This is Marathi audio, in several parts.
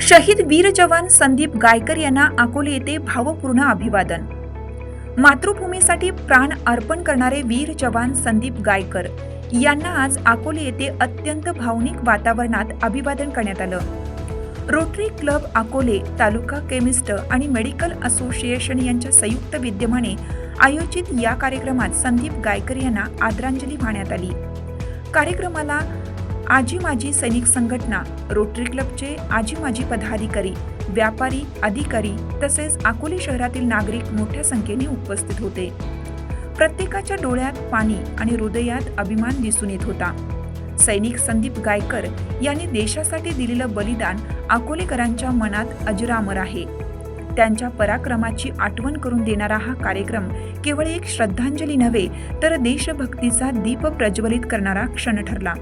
शहीद वीर जवान संदीप गायकर यांना अकोले येथे भावपूर्ण अभिवादन. मातृभूमीसाठी प्राण अर्पण करणारे वीर जवान संदीप गायकर यांना आज अकोले येथे अत्यंत भावनिक वातावरणात अभिवादन करण्यात आलं. Rotary club Akole taluka chemist आणि मेडिकल असोसिएशन यांच्या संयुक्त विद्यमाने आयोजित या कार्यक्रमात संदीप गायकर यांना आदरांजली वाहण्यात आली. कार्यक्रमाला आजी माजी सैनिक संघटना रोटरी क्लबचे आजी माजी पदाधिकारी व्यापारी अधिकारी तसेच अकोले शहरातील नागरिक मोठ्या संख्येने उपस्थित होते. प्रत्येकाच्या डोळ्यात पाणी आणि हृदयात अभिमान दिसून येत होता. सैनिक संदीप गायकर यांनी देशासाठी दिलेलं बलिदान अकोलेकरांच्या मनात अजरामर आहे. त्यांच्या पराक्रमाची आठवण करून देणारा हा कार्यक्रम केवळ एक श्रद्धांजली नव्हे तर देशभक्तीचा दीप प्रज्वलित करणारा क्षण ठरला.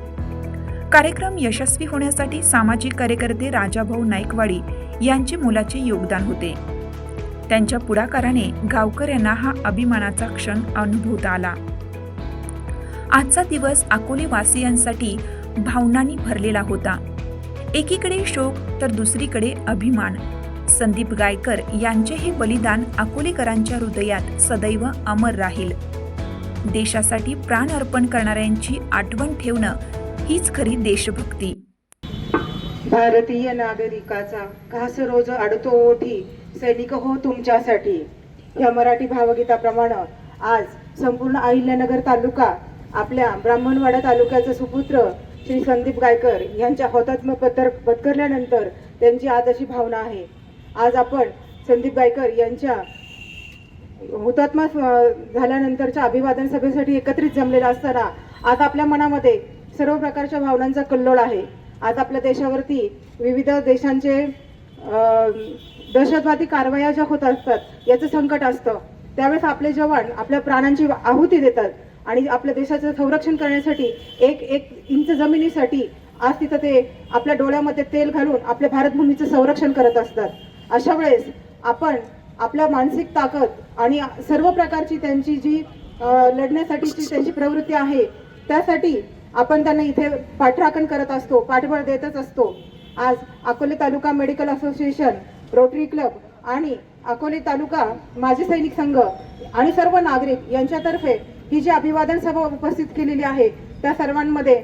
कार्यक्रम यशस्वी होण्यासाठी सामाजिक कार्यकर्ते राजाभाऊ नाईकवाडी यांचे मोलाचे योगदान होते. त्यांच्या पुढाकाराने गावकर यांना हा अभिमानाचा क्षण अनुभवता आला. आजचा दिवस अकोले वासियांसाठी भावनांनी भरलेला होता. एकीकडे शोक तर दुसरीकडे अभिमान. संदीप गायकर यांचे हे बलिदान अकोलेकरांच्या हृदयात सदैव अमर राहील. देशासाठी प्राण अर्पण करणाऱ्यांची आठवण ठेवणं हीच खरी देशभक्ती. भारतीय नागरिकाचा घास रोज अडतो ओठी सैनिक हो तुमच्यासाठी. या मराठी भावगीताप्रमाणे आज संपूर्ण अहिल्यानगर तालुका आपल्या ब्राह्मणवाडा तालुक्याचा सुपुत्र श्री संदीप गायकर यांच्या हौतात्म पत्तर पत्करल्यानंतर त्यांची आज अशी भावना आहे. आज आपण संदीप गायकर यांच्या हुतात्मा झाल्यानंतरच्या अभिवादन सभेसाठी एकत्रित जमलेला असताना आज आपल्या मनामध्ये सर्व प्रकारच्या भावनांचा कल्लोळ आहे. आज आपल्या देशावरती विविध देशांचे दहशतवादी कारवाया ज्या होत असतात याचं संकट असतं. त्यावेळेस आपले जवान आपल्या प्राणांची आहुती देतात आणि आपल्या देशाचं संरक्षण करण्यासाठी एक एक इंच जमिनीसाठी आज तिथं ते आपल्या डोळ्यामध्ये तेल घालून आपल्या भारतभूमीचं संरक्षण करत असतात. अशा वेळेस आपण आपल्या मानसिक ताकद आणि सर्व प्रकारची त्यांची जी लढण्यासाठीची त्यांची प्रवृत्ती आहे त्यासाठी आपण त्यांना इथे पाठराखण करत असतो पाठबळ देतच असतो. आज Akole taluka medical association rotary club आणि अकोले तालुका माजी सैनिक संघ आणि सर्व नागरिक यांच्यातर्फे ही जी अभिवादन सभा उपस्थित केलेली आहे त्या सर्वांमध्ये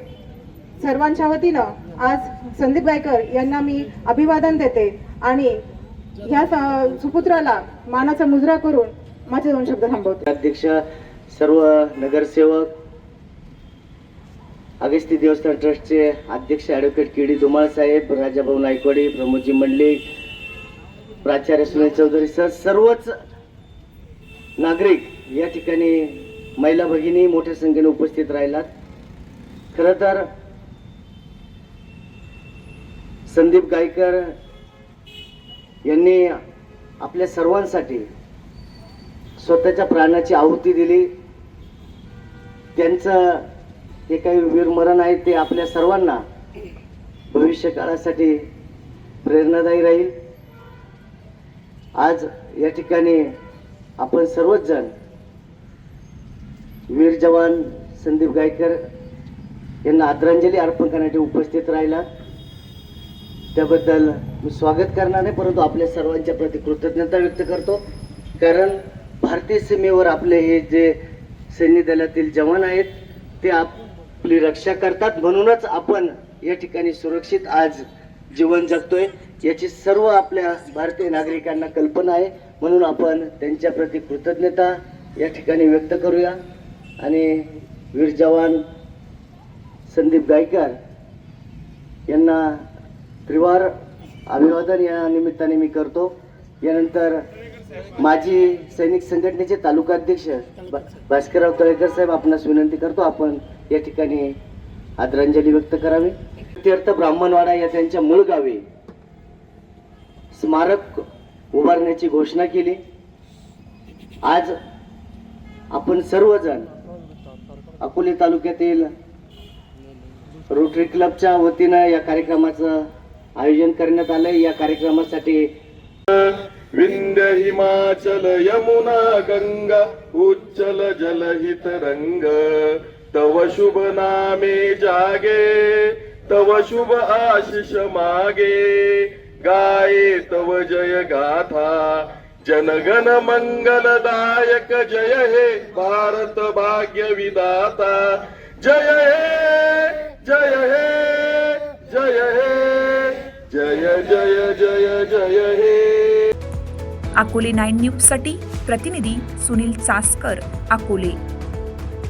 सर्वांच्या वतीनं आज संदीप गायकर यांना मी अभिवादन देते आणि ह्या सुपुत्राला मानाचा मुजरा करून माझे दोन शब्द थांबवते. अध्यक्ष सर्व नगरसेवक अगस्ती देवस्थान ट्रस्टचे अध्यक्ष advocate K D Dhumal saheb Rajabhau Naikwadi Pramodji Mandlik प्राचार्य सुनील चौधरी सर सर्वच नागरिक या ठिकाणी महिला भगिनी मोठ्या संख्येने उपस्थित राहिलात. खरं तर संदीप गायकर यांनी आपल्या सर्वांसाठी स्वतःच्या प्राणाची आहुती दिली. त्यांचं जे काही वीरमरण आहे ते आपल्या सर्वांना भविष्य काळासाठी प्रेरणादायी राहील. आज या ठिकाणी आपण सर्वच जण वीर जवान संदीप गायकर यांना आदरांजली अर्पण करण्यासाठी उपस्थित राहिला. त्याबद्दल मी स्वागत करणार नाही परंतु आपल्या सर्वांच्या प्रति कृतज्ञता व्यक्त करतो. कारण भारतीय सीमेवर आपले हे जे सैन्य दलातील जवान आहेत ते आप आपली रक्षा करतात. म्हणूनच आपण या ठिकाणी सुरक्षित आज जीवन जगतोय. याची सर्व आपल्या भारतीय नागरिकांना कल्पना आहे. म्हणून आपण त्यांच्याप्रती कृतज्ञता या ठिकाणी व्यक्त करूया. आणि वीर जवान संदीप गायकर यांना त्रिवार अभिवादन या निमित्ताने मी करतो. यानंतर माजी सैनिक संघटनेचे तालुका अध्यक्ष भास्करराव तळेकर साहेब आपणास विनंती करतो आपण या ठिकाणी आदरांजली व्यक्त करावी. तीर्थ ब्राह्मणवाडा या त्यांच्या मूळ गावी स्मारक उभारण्याची घोषणा केली. आज आपण सर्वजण अकोले तालुक्यातील रोटरी क्लबच्या वतीनं या कार्यक्रमाचं आयोजन करण्यात आलंय. या कार्यक्रमासाठी विंध्य हिमाचल यमुना गंगा उच्चल जलहित रंग तव शुभ नामे जागे, तव शुभ आशिष मागे। गाये तव जय गाथा, जनगण मंगलदायक जय हे भारत भाग्य विदाता जय हे जय हे जय हे, जय जय जय जय हे। अकोले नाईन न्यूजसाठी प्रतिनिधी सुनील चासकर अकोले.